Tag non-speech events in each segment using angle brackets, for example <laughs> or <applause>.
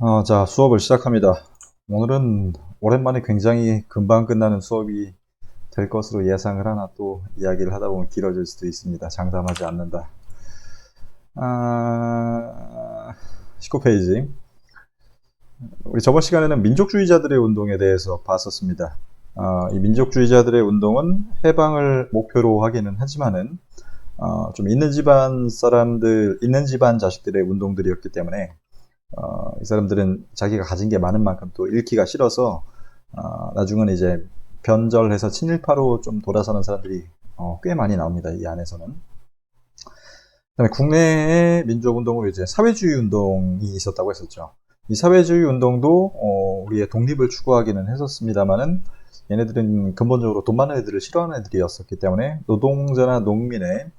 어, 자, 수업을 시작합니다. 오늘은 오랜만에 굉장히 금방 끝나는 수업이 될 것으로 예상을 하나 또 이야기를 하다 보면 길어질 수도 있습니다. 장담하지 않는다. 아, 19페이지. 우리 저번 시간에는 민족주의자들의 운동에 대해서 봤었습니다. 아, 이 민족주의자들의 운동은 해방을 목표로 하기는 하지만은 어, 좀 있는 집안 사람들, 있는 집안 자식들의 운동들이었기 때문에 어, 이 사람들은 자기가 가진 게 많은 만큼 또 잃기가 싫어서 어, 나중은 이제 변절해서 친일파로 좀 돌아서는 사람들이 어, 꽤 많이 나옵니다. 이 안에서는. 그다음에 국내의 민족운동으로 이제 사회주의 운동이 있었다고 했었죠. 이 사회주의 운동도 어, 우리의 독립을 추구하기는 했었습니다만은 얘네들은 근본적으로 돈 많은 애들을 싫어하는 애들이었었기 때문에 노동자나 농민의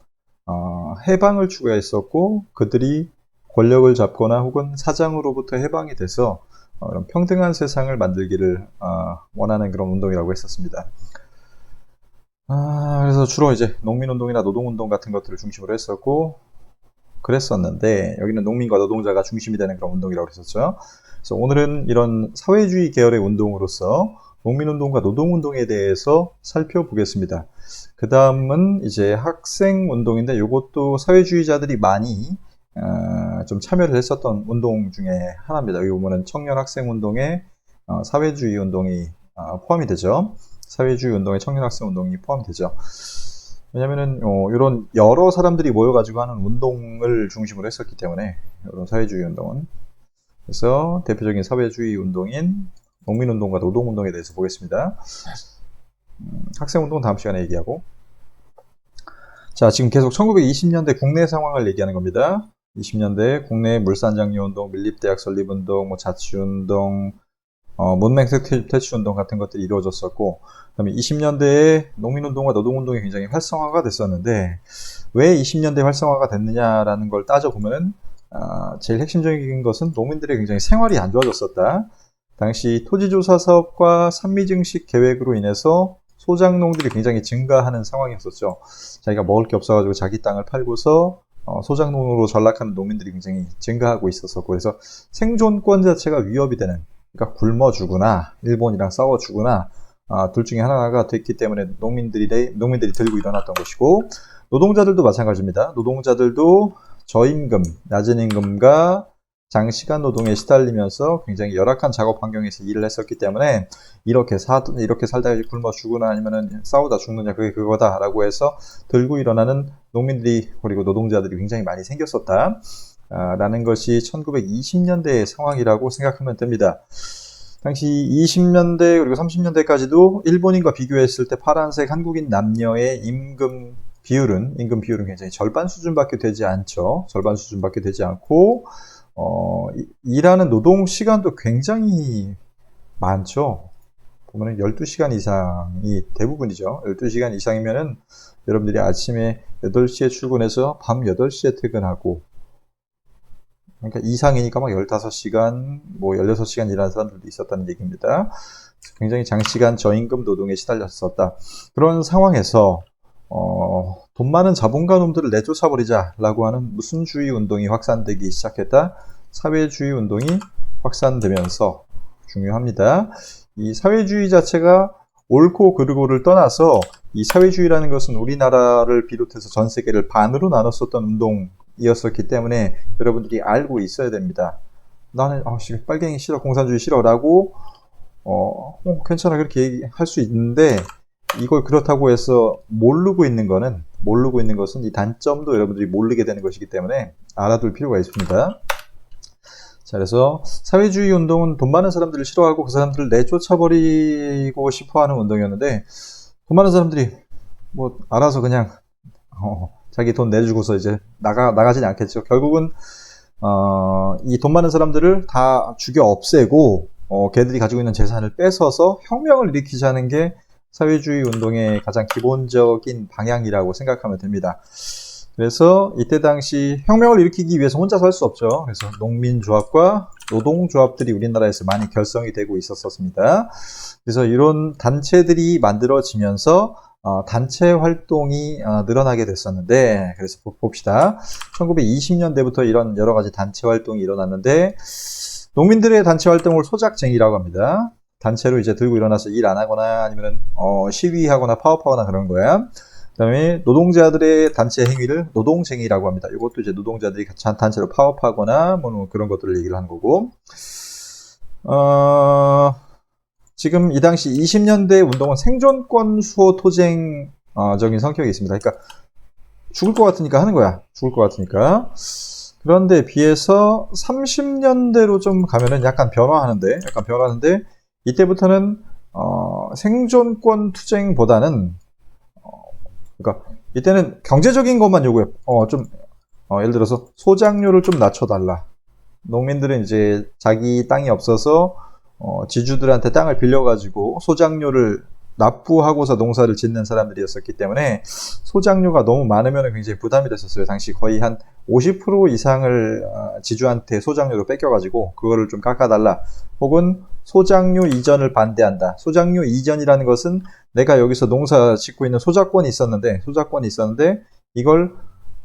어, 해방을 추구했었고 그들이 권력을 잡거나 혹은 사장으로부터 해방이 돼서 어, 평등한 세상을 만들기를 어, 원하는 그런 운동이라고 했었습니다. 아, 그래서 주로 이제 농민운동이나 노동운동 같은 것들을 중심으로 했었고 그랬었는데 여기는 농민과 노동자가 중심이 되는 그런 운동이라고 했었죠. 그래서 오늘은 이런 사회주의 계열의 운동으로서 농민운동과 노동운동에 대해서 살펴보겠습니다. 그 다음은 이제 학생운동인데 이것도 사회주의자들이 많이 어, 좀 참여를 했었던 운동 중에 하나입니다. 여기 보면은 청년 학생 운동에 어, 사회주의 운동이 어, 포함이 되죠. 사회주의 운동에 청년 학생 운동이 포함이 되죠. 왜냐면은 이런 여러 사람들이 모여가지고 하는 운동을 중심으로 했었기 때문에 이런 사회주의 운동은 그래서 대표적인 사회주의 운동인 농민운동과 노동운동에 대해서 보겠습니다. 음, 학생운동은 다음 시간에 얘기하고 자 지금 계속 1920년대 국내 상황을 얘기하는 겁니다. 20년대 국내 물산장려운동, 밀립대학 설립운동, 뭐 자치운동, 어, 문맹색 퇴치운동 같은 것들이 이루어졌었고, 그 다음에 20년대에 농민운동과 노동운동이 굉장히 활성화가 됐었는데, 왜 20년대 활성화가 됐느냐라는 걸 따져 보면은, 아, 제일 핵심적인 것은 농민들의 굉장히 생활이 안 좋아졌었다. 당시 토지조사 사업과 산미증식 계획으로 인해서 소작농들이 굉장히 증가하는 상황이었었죠. 자기가 먹을 게 없어가지고 자기 땅을 팔고서 어, 소작농으로 전락하는 농민들이 굉장히 증가하고 있었었고 그래서 생존권 자체가 위협이 되는 그러니까 굶어 죽거나 일본이랑 싸워 죽거나 아, 둘 중에 하나가 됐기 때문에 농민들이 농민들이 들고 일어났던 것이고 노동자들도 마찬가지입니다. 노동자들도 저임금, 낮은 임금과 장시간 노동에 시달리면서 굉장히 열악한 작업 환경에서 일을 했었기 때문에 이렇게 사 이렇게 살다가 굶어 죽거나 아니면은 싸우다 죽느냐 그게 그거다라고 해서 들고 일어나는 농민들이 그리고 노동자들이 굉장히 많이 생겼었다. 아, 라는 것이 1920년대의 상황이라고 생각하면 됩니다. 당시 20년대 그리고 30년대까지도 일본인과 비교했을 때 파란색 한국인 남녀의 임금 비율은 임금 비율은 굉장히 절반 수준밖에 되지 않죠. 절반 수준밖에 되지 않고 어, 일하는 노동 시간도 굉장히 많죠. 보면 12시간 이상이 대부분이죠. 12시간 이상이면은 여러분들이 아침에 8시에 출근해서 밤 8시에 퇴근하고 그러니까 이상이니까 막 15시간, 뭐 16시간 일하는 사람들도 있었다는 얘기입니다. 굉장히 장시간 저임금 노동에 시달렸었다. 그런 상황에서 어, 돈 많은 자본가 놈들을 내쫓아버리자라고 하는 무슨주의 운동이 확산되기 시작했다. 사회주의 운동이 확산되면서 중요합니다. 이 사회주의 자체가 옳고 그르고를 떠나서 이 사회주의라는 것은 우리나라를 비롯해서 전 세계를 반으로 나눴었던 운동이었었기 때문에 여러분들이 알고 있어야 됩니다. 나는 아, 빨갱이 싫어, 공산주의 싫어라고 어, 어 괜찮아 그렇게 얘기할 수 있는데 이걸 그렇다고 해서 모르고 있는 거는 모르고 있는 것은 이 단점도 여러분들이 모르게 되는 것이기 때문에 알아둘 필요가 있습니다. 자, 그래서 사회주의 운동은 돈 많은 사람들을 싫어하고 그 사람들을 내쫓아버리고 싶어 하는 운동이었는데 돈 많은 사람들이 뭐 알아서 그냥 어, 자기 돈 내주고서 이제 나가 나가지는 않겠죠. 결국은 어, 이 돈 많은 사람들을 다 죽여 없애고 어, 걔들이 가지고 있는 재산을 뺏어서 혁명을 일으키자는 게 사회주의 운동의 가장 기본적인 방향이라고 생각하면 됩니다. 그래서 이때 당시 혁명을 일으키기 위해서 혼자서 할 수 없죠. 그래서 농민조합과 노동조합들이 우리나라에서 많이 결성이 되고 있었습니다. 그래서 이런 단체들이 만들어지면서 어, 단체 활동이 어, 늘어나게 됐었는데, 그래서 봅시다. 1920년대부터 이런 여러 가지 단체 활동이 일어났는데, 농민들의 단체 활동을 소작쟁이라고 합니다. 단체로 이제 들고 일어나서 일 안 하거나 아니면 어, 시위하거나 파업하거나 그런 거야. 그다음에 노동자들의 단체 행위를 노동쟁이라고 합니다. 이것도 이제 노동자들이 한 단체로 파업하거나 뭐 그런 것들을 얘기를 하는 거고. 어, 지금 이 당시 20년대 운동은 생존권 수호 토쟁적인 성격이 있습니다. 그러니까 죽을 것 같으니까 하는 거야. 죽을 것 같으니까. 그런데 비해서 30년대로 좀 가면은 약간 변화하는데, 약간 변화하는데, 이때부터는 어, 생존권 투쟁보다는 어, 그러니까 이때는 경제적인 것만 요구해. 어, 좀 어, 예를 들어서 소작료를 좀 낮춰달라. 농민들은 이제 자기 땅이 없어서 어, 지주들한테 땅을 빌려가지고 소작료를 납부하고서 농사를 짓는 사람들이었었기 때문에 소작료가 너무 많으면 굉장히 부담이 됐었어요. 당시 거의 한 50% 이상을 어, 지주한테 소작료로 뺏겨가지고 그거를 좀 깎아달라. 혹은 소작료 이전을 반대한다. 소작료 이전이라는 것은 내가 여기서 농사 짓고 있는 소작권이 있었는데 소작권이 있었는데 이걸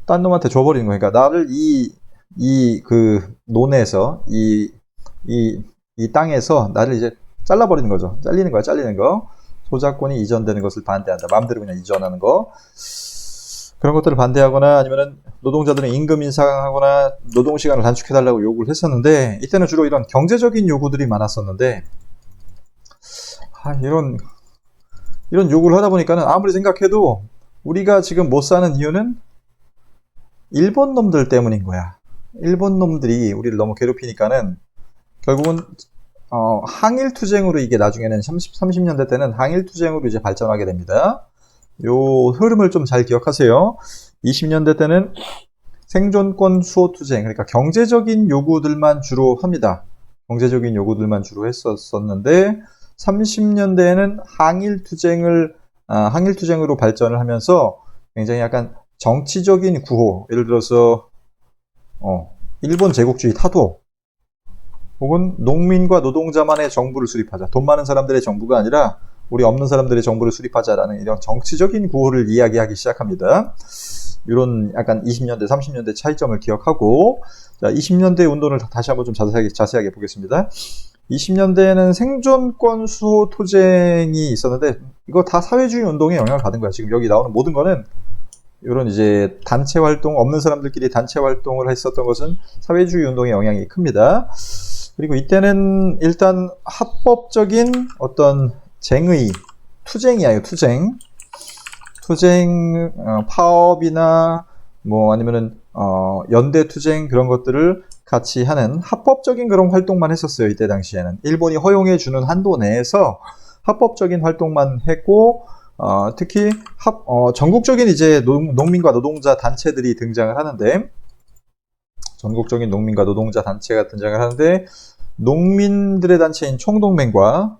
딴 놈한테 줘버리는 거예요. 그러니까 나를 이 이 그 논에서 이 이 이 땅에서 나를 이제 잘라버리는 거죠. 잘리는 거야, 잘리는 거. 소작권이 이전되는 것을 반대한다. 마음대로 그냥 이전하는 거. 그런 것들을 반대하거나 아니면은 노동자들은 임금 인상하거나 노동 시간을 단축해 달라고 요구를 했었는데 이때는 주로 이런 경제적인 요구들이 많았었는데 아, 이런 이런 요구를 하다 보니까는 아무리 생각해도 우리가 지금 못 사는 이유는 일본 놈들 때문인 거야. 일본 놈들이 우리를 너무 괴롭히니까는 결국은 어, 항일 투쟁으로 이게 나중에는 30, 30년대 때는 항일 투쟁으로 이제 발전하게 됩니다. 요 흐름을 좀 잘 기억하세요. 20년대 때는 생존권 수호 투쟁, 그러니까 경제적인 요구들만 주로 합니다. 경제적인 요구들만 주로 했었었는데 30년대에는 항일 투쟁을 아, 항일 투쟁으로 발전을 하면서 굉장히 약간 정치적인 구호, 예를 들어서 어, 일본 제국주의 타도 혹은 농민과 노동자만의 정부를 수립하자. 돈 많은 사람들의 정부가 아니라 우리 없는 사람들의 정부를 수립하자라는 이런 정치적인 구호를 이야기하기 시작합니다. 이런 약간 20년대, 30년대 차이점을 기억하고, 자, 20년대 운동을 다시 한번 좀 자세하게, 자세하게 보겠습니다. 20년대에는 생존권 수호 토쟁이 있었는데, 이거 다 사회주의 운동에 영향을 받은 거야. 지금 여기 나오는 모든 거는 이런 이제 단체 활동, 없는 사람들끼리 단체 활동을 했었던 것은 사회주의 운동의 영향이 큽니다. 그리고 이때는 일단 합법적인 어떤 쟁의, 투쟁이에요, 투쟁. 투쟁, 어, 파업이나 뭐 아니면은 어, 연대 투쟁 그런 것들을 같이 하는 합법적인 그런 활동만 했었어요, 이때 당시에는. 일본이 허용해 주는 한도 내에서 합법적인 활동만 했고 어, 특히 합, 어, 전국적인 이제 농, 농민과 노동자 단체들이 등장을 하는데 전국적인 농민과 노동자 단체가 등장을 하는데 농민들의 단체인 총동맹과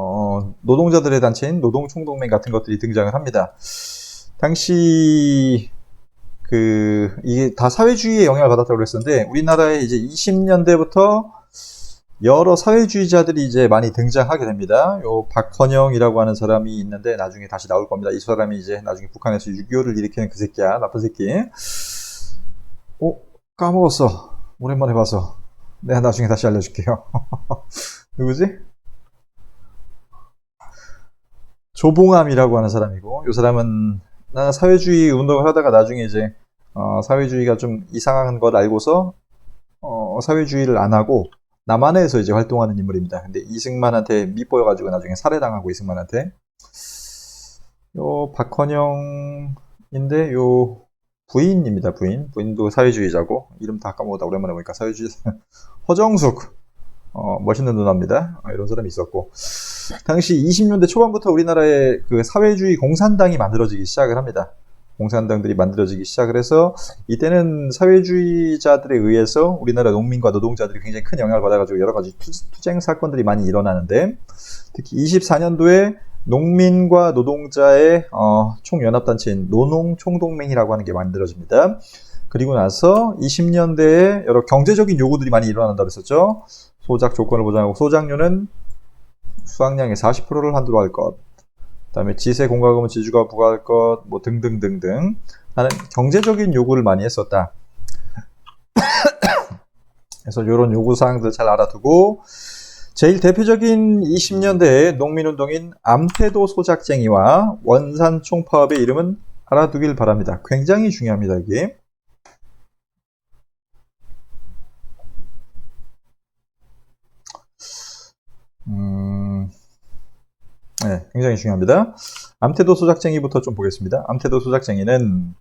어, 노동자들의 단체인 노동총동맹 같은 것들이 등장을 합니다. 당시 그 이게 다 사회주의의 영향을 받았다고 그랬었는데 우리나라에 이제 20년대부터 여러 사회주의자들이 이제 많이 등장하게 됩니다. 요 박헌영이라고 하는 사람이 있는데 나중에 다시 나올 겁니다. 이 사람이 이제 나중에 북한에서 6.25를 일으키는 그 새끼야. 나쁜 새끼. 어? 까먹었어. 오랜만에 봐서. 내가 나중에 다시 알려줄게요. <laughs> 누구지? 조봉암이라고 하는 사람이고, 이 사람은 나 사회주의 운동을 하다가 나중에 이제 어, 사회주의가 좀 이상한 걸 알고서 어, 사회주의를 안 하고 남한에서 이제 활동하는 인물입니다. 근데 이승만한테 밑보여가지고 나중에 살해당하고 이승만한테 요 박헌영인데 요 부인입니다. 부인 부인도 사회주의자고 이름 다 까먹었다 오랜만에 보니까 사회주의 <laughs> 허정숙 어, 멋있는 누나입니다. 어, 이런 사람이 있었고 당시 20년대 초반부터 우리나라에 그 사회주의 공산당이 만들어지기 시작을 합니다. 공산당들이 만들어지기 시작을 해서 이때는 사회주의자들에 의해서 우리나라 농민과 노동자들이 굉장히 큰 영향을 받아가지고 여러 가지 투, 쟁 사건들이 많이 일어나는데 특히 24년도에 농민과 노동자의 어, 총연합단체인 노농총동맹이라고 하는 게 만들어집니다. 그리고 나서 20년대에 여러 경제적인 요구들이 많이 일어난다 그랬었죠. 소작 조건을 보장하고 소작료는 수확량의 40%를 한도로 할 것. 그 다음에 지세 공과금은 지주가 부과할 것, 뭐 등등등등 하는 경제적인 요구를 많이 했었다. <coughs> 그래서 이런 요구사항들 잘 알아두고 제일 대표적인 20년대의 농민운동인 암태도 소작쟁이와 원산 총 파업의 이름은 알아두길 바랍니다. 굉장히 중요합니다. 이게. 네, 굉장히 중요합니다. 암태도 소작쟁이부터 좀 보겠습니다. 암태도 소작쟁이는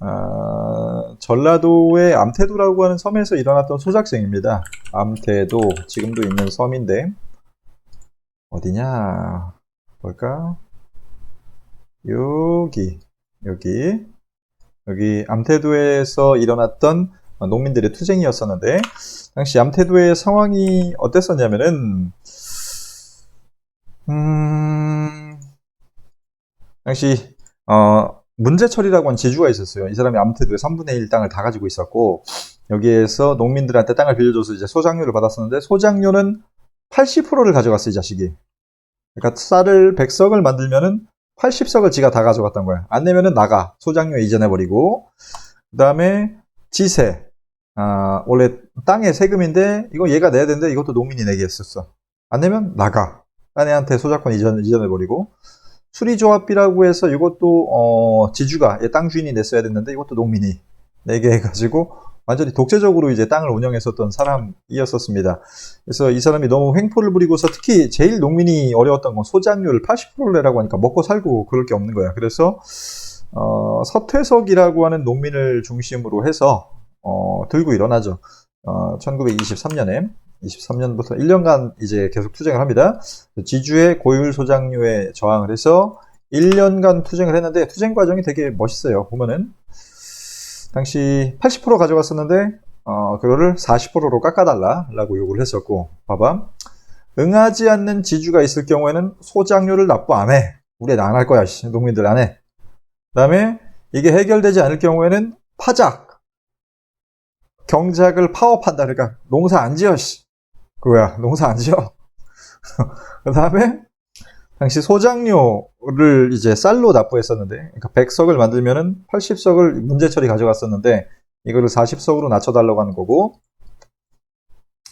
아, 전라도의 암태도라고 하는 섬에서 일어났던 소작쟁입니다. 암태도 지금도 있는 섬인데 어디냐? 볼까? 여기 여기 여기 암태도에서 일어났던 농민들의 투쟁이었었는데 당시 암태도의 상황이 어땠었냐면은 음 당시 어 문제철이라고 하는 지주가 있었어요. 이 사람이 암태도에 3분의 1 땅을 다 가지고 있었고 여기에서 농민들한테 땅을 빌려줘서 이제 소장료를 받았었는데 소장료는 80%를 가져갔어요, 이 자식이. 그러니까 쌀을 100석을 만들면은 80석을 지가 다 가져갔던 거야. 안 내면은 나가. 소장료 이전해버리고. 그 다음에 지세. 아, 원래 땅의 세금인데 이거 얘가 내야 되는데 이것도 농민이 내게 했었어. 안 내면 나가. 아내한테 소작권 이전, 이전해버리고. 수리조합비라고 해서 이것도 어, 지주가 땅 주인이 냈어야 됐는데 이것도 농민이 내게 해가지고 완전히 독재적으로 이제 땅을 운영했었던 사람이었었습니다. 그래서 이 사람이 너무 횡포를 부리고서 특히 제일 농민이 어려웠던 건 소장료를 80%를 내라고 하니까 먹고 살고 그럴 게 없는 거야. 그래서 어, 서퇴석이라고 하는 농민을 중심으로 해서 어, 들고 일어나죠. 어, 1923년에 23년부터 1년간 이제 계속 투쟁을 합니다. 지주의 고율 소장료에 저항을 해서 1년간 투쟁을 했는데 투쟁 과정이 되게 멋있어요. 보면은 당시 80% 가져갔었는데 어, 그거를 40%로 깎아달라라고 요구를 했었고 봐봐 응하지 않는 지주가 있을 경우에는 소장료를 납부 안 해. 우리 안 할 거야. 농민들 안 해. 그 다음에 이게 해결되지 않을 경우에는 파작 경작을 파업한다. 그러니까 농사 안 지어. 그거야. 농사 안 지어. <laughs> 그 다음에 당시 소장료를 이제 쌀로 납부했었는데, 그러니까 100석을 만들면은 80석을 문제처리 가져갔었는데, 이거를 40석으로 낮춰달라고 하는 거고,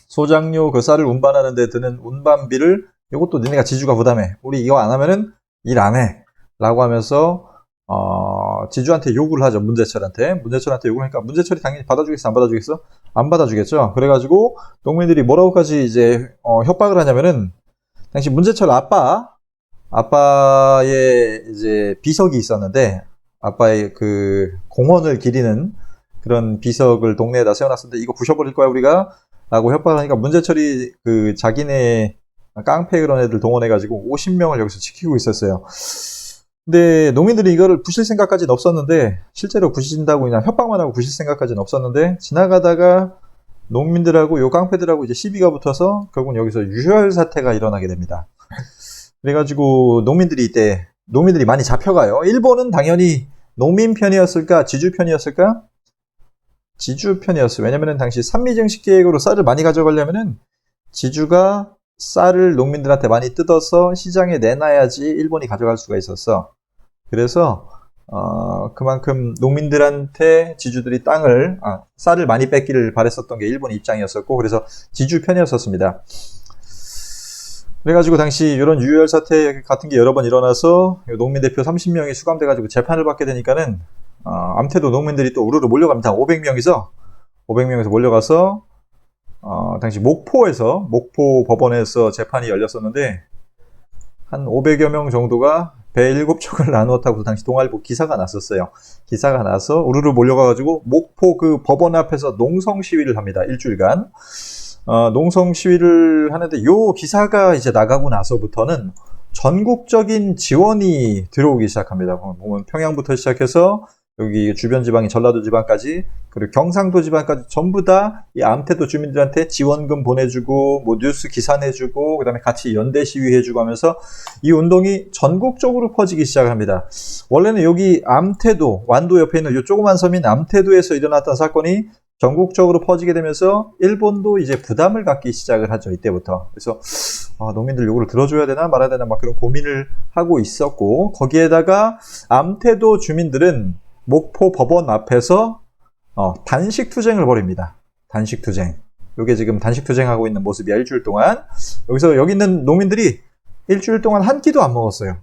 소장료 그 쌀을 운반하는데 드는 운반비를 이것도 니네가 지주가 부담해. 우리 이거 안 하면은 일 안 해. 라고 하면서, 어, 지주한테 요구를 하죠. 문제철한테. 문제철한테 요구를 하니까 문제철이 당연히 받아주겠어? 안 받아주겠어? 안 받아주겠죠. 그래가지고 농민들이 뭐라고까지 이제 어, 협박을 하냐면은 당시 문제철 아빠 아빠의 이제 비석이 있었는데 아빠의 그 공원을 기리는 그런 비석을 동네에다 세워놨었는데 이거 부셔버릴 거야 우리가 라고 협박을 하니까 문제철이 그 자기네 깡패 그런 애들 동원해가지고 50명을 여기서 지키고 있었어요. 근데 농민들이 이거를 부실 생각까지는 없었는데 실제로 부신다고 그냥 협박만 하고 부실 생각까지는 없었는데 지나가다가 농민들하고 요 깡패들하고 이제 시비가 붙어서 결국은 여기서 유혈 사태가 일어나게 됩니다. 그래가지고 농민들이 이때 농민들이 많이 잡혀가요. 일본은 당연히 농민 편이었을까 지주 편이었을까? 지주 편이었어요. 왜냐면은 당시 산미증식 계획으로 쌀을 많이 가져가려면은 지주가 쌀을 농민들한테 많이 뜯어서 시장에 내놔야지 일본이 가져갈 수가 있었어. 그래서 어, 그만큼 농민들한테 지주들이 땅을 아, 쌀을 많이 뺏기를 바랬었던 게 일본 입장이었었고 그래서 지주 편이었었습니다. 그래가지고 당시 이런 유혈 사태 같은 게 여러 번 일어나서 농민 대표 30명이 수감돼가지고 재판을 받게 되니까는 어, 암태도 농민들이 또 우르르 몰려갑니다. 500명이서 500명에서 몰려가서 어, 당시 목포에서 목포 법원에서 재판이 열렸었는데 한 500여 명 정도가 배 7척을 나누었다고 당시 동아일보 기사가 났었어요. 기사가 나서 우르르 몰려가가지고 목포 그 법원 앞에서 농성 시위를 합니다. 일주일간. 어, 농성 시위를 하는데 요 기사가 이제 나가고 나서부터는 전국적인 지원이 들어오기 시작합니다. 보면 평양부터 시작해서 여기 주변 지방인 전라도 지방까지 그리고 경상도 지방까지 전부 다 이 암태도 주민들한테 지원금 보내주고 뭐 뉴스 기사 내주고 그다음에 같이 연대 시위해주고 하면서 이 운동이 전국적으로 퍼지기 시작합니다. 원래는 여기 암태도 완도 옆에 있는 이 조그만 섬인 암태도에서 일어났던 사건이 전국적으로 퍼지게 되면서 일본도 이제 부담을 갖기 시작을 하죠 이때부터 그래서 아, 농민들 요구를 들어줘야 되나 말아야 되나 막 그런 고민을 하고 있었고 거기에다가 암태도 주민들은 목포 법원 앞에서 어, 단식 투쟁을 벌입니다. 단식 투쟁. 요게 지금 단식 투쟁하고 있는 모습이야 일주일 동안 여기서 여기 있는 농민들이 일주일 동안 한 끼도 안 먹었어요.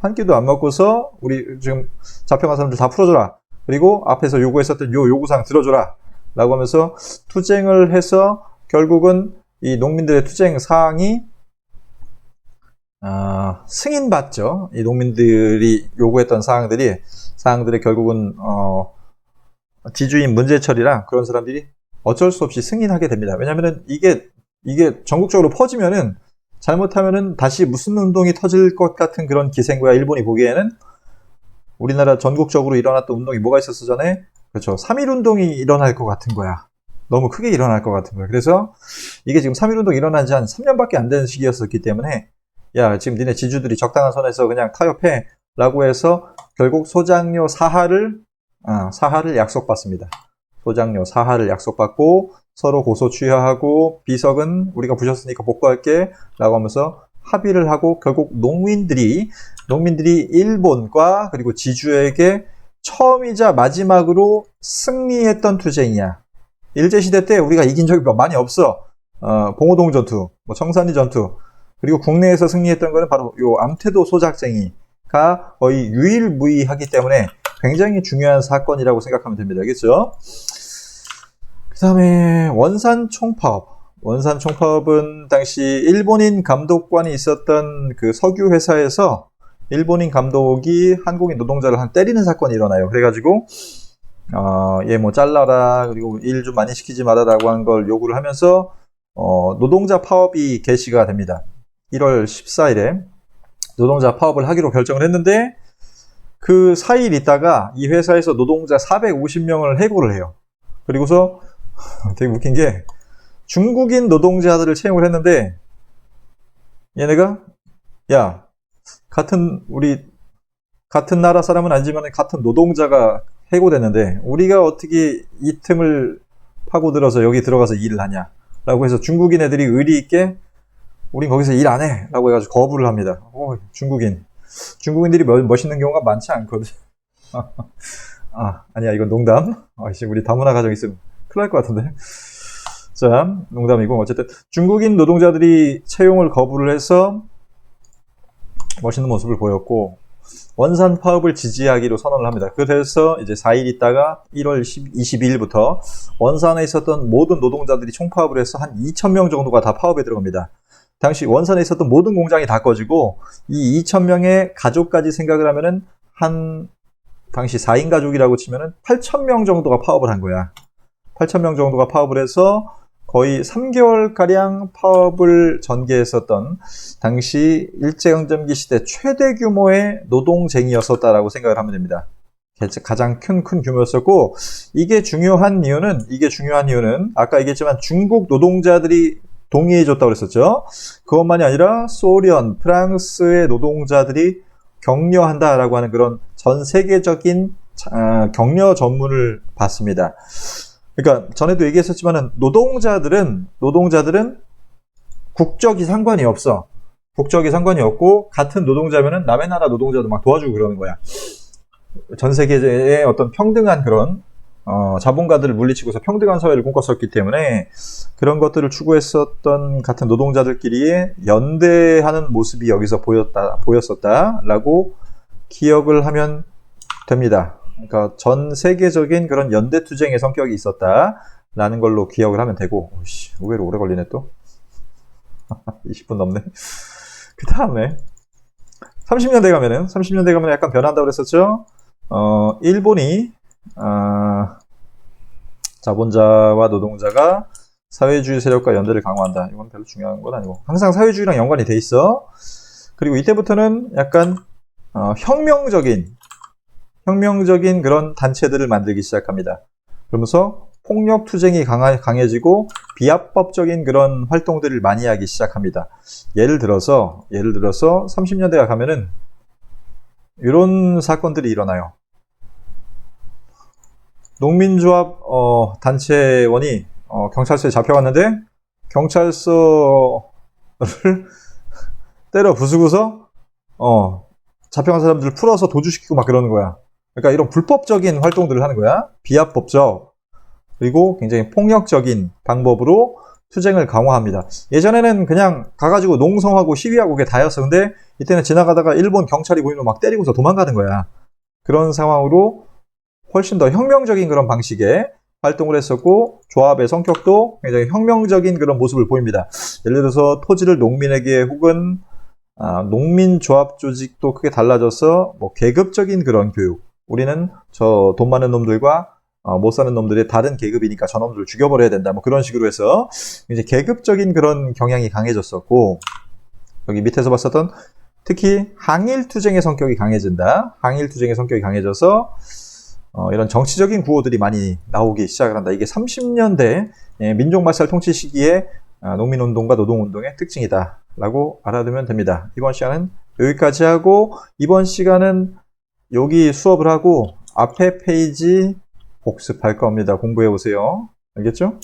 한 끼도 안 먹고서 우리 지금 잡혀간 사람들 다 풀어줘라. 그리고 앞에서 요구했었던 요 요구사항 들어줘라. 라고 하면서 투쟁을 해서 결국은 이 농민들의 투쟁 사항이 아, 승인받죠. 이 농민들이 요구했던 사항들이 사항들이 결국은 어, 지주인 문제철이랑 그런 사람들이 어쩔 수 없이 승인하게 됩니다. 왜냐하면 이게 이게 전국적으로 퍼지면은 잘못하면은 다시 무슨 운동이 터질 것 같은 그런 기생구야 일본이 보기에는 우리나라 전국적으로 일어났던 운동이 뭐가 있었어 전에 그렇죠 3.1 운동이 일어날 것 같은 거야 너무 크게 일어날 것 같은 거야 그래서 이게 지금 3.1 운동 일어난 지 한 3년밖에 안 되는 시기였었기 때문에 야 지금 니네 지주들이 적당한 선에서 그냥 타협해 라고 해서 결국 소장료 사하를 아, 사하를 약속받습니다 소장료 사하를 약속받고 서로 고소 취하하고 비석은 우리가 부셨으니까 복구할게 라고 하면서 합의를 하고 결국 농민들이 농민들이 일본과 그리고 지주에게 처음이자 마지막으로 승리했던 투쟁이야. 일제시대 때 우리가 이긴 적이 많이 없어. 어, 봉오동 전투, 뭐 청산리 전투, 그리고 국내에서 승리했던 거는 바로 요 암태도 소작쟁이가 거의 유일무이하기 때문에 굉장히 중요한 사건이라고 생각하면 됩니다. 알겠죠? 그 다음에 원산 총파업. 원산 총파업은 당시 일본인 감독관이 있었던 그 석유 회사에서 일본인 감독이 한국인 노동자를 한 때리는 사건이 일어나요. 그래가지고 어, 얘 뭐 잘라라 그리고 일 좀 많이 시키지 말아라고 한 걸 요구를 하면서 어, 노동자 파업이 개시가 됩니다. 1월 14일에 노동자 파업을 하기로 결정을 했는데 그 4일 있다가 이 회사에서 노동자 450명을 해고를 해요. 그리고서 <laughs> 되게 웃긴 게 중국인 노동자들을 채용을 했는데 얘네가 야 같은 우리 같은 나라 사람은 아니지만 같은 노동자가 해고됐는데 우리가 어떻게 이 틈을 파고들어서 여기 들어가서 일을 하냐 라고 해서 중국인 애들이 의리 있게 우린 거기서 일 안 해 라고 해가지고 거부를 합니다 오, 중국인 중국인들이 멋있는 경우가 많지 않거든 <laughs> 아 아니야 이건 농담 아 씨 우리 다문화 가정 있으면 큰일 날 것 같은데. 자, 농담이고, 어쨌든 중국인 노동자들이 채용을 거부를 해서 멋있는 모습을 보였고, 원산 파업을 지지하기로 선언을 합니다. 그래서 이제 4일 있다가 1월 22일부터 원산에 있었던 모든 노동자들이 총파업을 해서 한 2,000명 정도가 다 파업에 들어갑니다. 당시 원산에 있었던 모든 공장이 다 꺼지고 이 2,000명의 가족까지 생각을 하면은 한 당시 4인 가족이라고 치면은 8,000명 정도가 파업을 한 거야. 8,000명 정도가 파업을 해서 거의 3개월 가량 파업을 전개했었던 당시 일제강점기 시대 최대 규모의 노동쟁이였었다라고 생각을 하면 됩니다. 가장 큰, 큰 규모였었고, 이게 중요한 이유는, 이게 중요한 이유는, 아까 얘기했지만 중국 노동자들이 동의해줬다고 그랬었죠. 그것만이 아니라 소련, 프랑스의 노동자들이 격려한다라고 하는 그런 전 세계적인 아, 격려 전문을 받습니다. 그러니까 전에도 얘기했었지만은 노동자들은 노동자들은 국적이 상관이 없어. 국적이 상관이 없고 같은 노동자면은 남의 나라 노동자도 막 도와주고 그러는 거야. 전 세계의 어떤 평등한 그런 어, 자본가들을 물리치고서 평등한 사회를 꿈꿨었기 때문에 그런 것들을 추구했었던 같은 노동자들끼리의 연대하는 모습이 여기서 보였다 보였었다라고 기억을 하면 됩니다. 그러니까 전 세계적인 그런 연대 투쟁의 성격이 있었다라는 걸로 기억을 하면 되고, 오씨, 의외로 오래 걸리네 또. <laughs> 20분 넘네. 그 다음에 30년대 가면은 30년대 가면 약간 변한다고 그랬었죠. 어, 일본이 어, 자본자와 노동자가 사회주의 세력과 연대를 강화한다. 이건 별로 중요한 건 아니고 항상 사회주의랑 연관이 돼 있어. 그리고 이때부터는 약간 어, 혁명적인 혁명적인 그런 단체들을 만들기 시작합니다. 그러면서 폭력 투쟁이 강해지고 비합법적인 그런 활동들을 많이 하기 시작합니다. 예를 들어서 예를 들어서 30년대가 가면은 이런 사건들이 일어나요. 농민조합 어, 단체원이 어, 경찰서에 잡혀갔는데 경찰서를 <laughs> 때려 부수고서 어, 잡혀간 사람들을 풀어서 도주시키고 막 그러는 거야. 그러니까 이런 불법적인 활동들을 하는 거야. 비합법적. 그리고 굉장히 폭력적인 방법으로 투쟁을 강화합니다. 예전에는 그냥 가가지고 농성하고 시위하고 그게 다였어. 근데 이때는 지나가다가 일본 경찰이 보이면 막 때리고서 도망가는 거야. 그런 상황으로 훨씬 더 혁명적인 그런 방식의 활동을 했었고 조합의 성격도 굉장히 혁명적인 그런 모습을 보입니다. 예를 들어서 토지를 농민에게 혹은 아, 농민 조합 조직도 크게 달라져서 뭐 계급적인 그런 교육. 우리는 저 돈 많은 놈들과 어, 못 사는 놈들의 다른 계급이니까 저 놈들을 죽여버려야 된다. 뭐 그런 식으로 해서 이제 계급적인 그런 경향이 강해졌었고 여기 밑에서 봤었던 특히 항일 투쟁의 성격이 강해진다. 항일 투쟁의 성격이 강해져서 어, 이런 정치적인 구호들이 많이 나오기 시작을 한다. 이게 30년대 예, 민족말살 통치 시기에 아, 농민운동과 노동운동의 특징이다. 라고 알아두면 됩니다. 이번 시간은 여기까지 하고 이번 시간은 여기 수업을 하고 앞에 페이지 복습할 겁니다. 공부해 보세요. 알겠죠?